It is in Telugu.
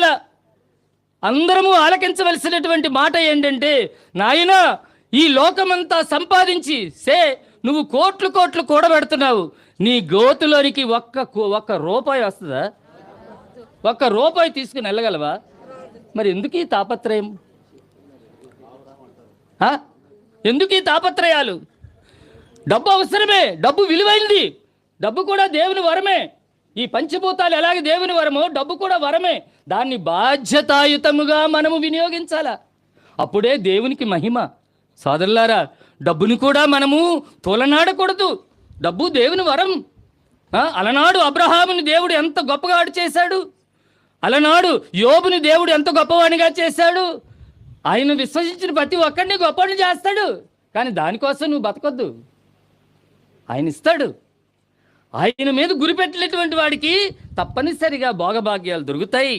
ఇవాళ అందరము ఆలకించవలసినటువంటి మాట ఏంటంటే నాయన ఈ లోకమంతా సంపాదించి సే నువ్వు కోట్లు కోట్లు కూడబెడుతున్నావు. నీ గోతులోనికి ఒక్క కో- ఒక్క రూపాయి వస్తుందా? ఒక్క రూపాయి తీసుకుని వెళ్ళగలవా? మరి ఎందుకు ఈ తాపత్రయం? ఎందుకు ఈ తాపత్రయాలు? డబ్బు అవసరమే డబ్బు విలువైంది. డబ్బు కూడా దేవుని వరమే. ఈ పంచభూతాలు ఎలాగ దేవుని వరమో డబ్బు కూడా వరమే. దాన్ని బాధ్యతాయుతముగా మనము వినియోగించాలా? అప్పుడే దేవునికి మహిమ. సోదరులారా డబ్బుని కూడా మనము తోలనాడకూడదు. డబ్బు దేవుని వరం. అలనాడు అబ్రహాముని దేవుడు ఎంత గొప్పగా ఆడు చేశాడు? అలనాడు యోబుని దేవుడు ఎంత గొప్పవానిగా చేశాడు? ఆయన విశ్వసించిన ప్రతి ఒక్కడిని గొప్పని చేస్తాడు. కానీ దానికోసం నువ్వు బతకొద్దు. ఆయన ఇస్తాడు. ఆయన మీద గురిపెట్టినటువంటి వాడికి తప్పనిసరిగా భోగభాగ్యాలు దొరుకుతాయి.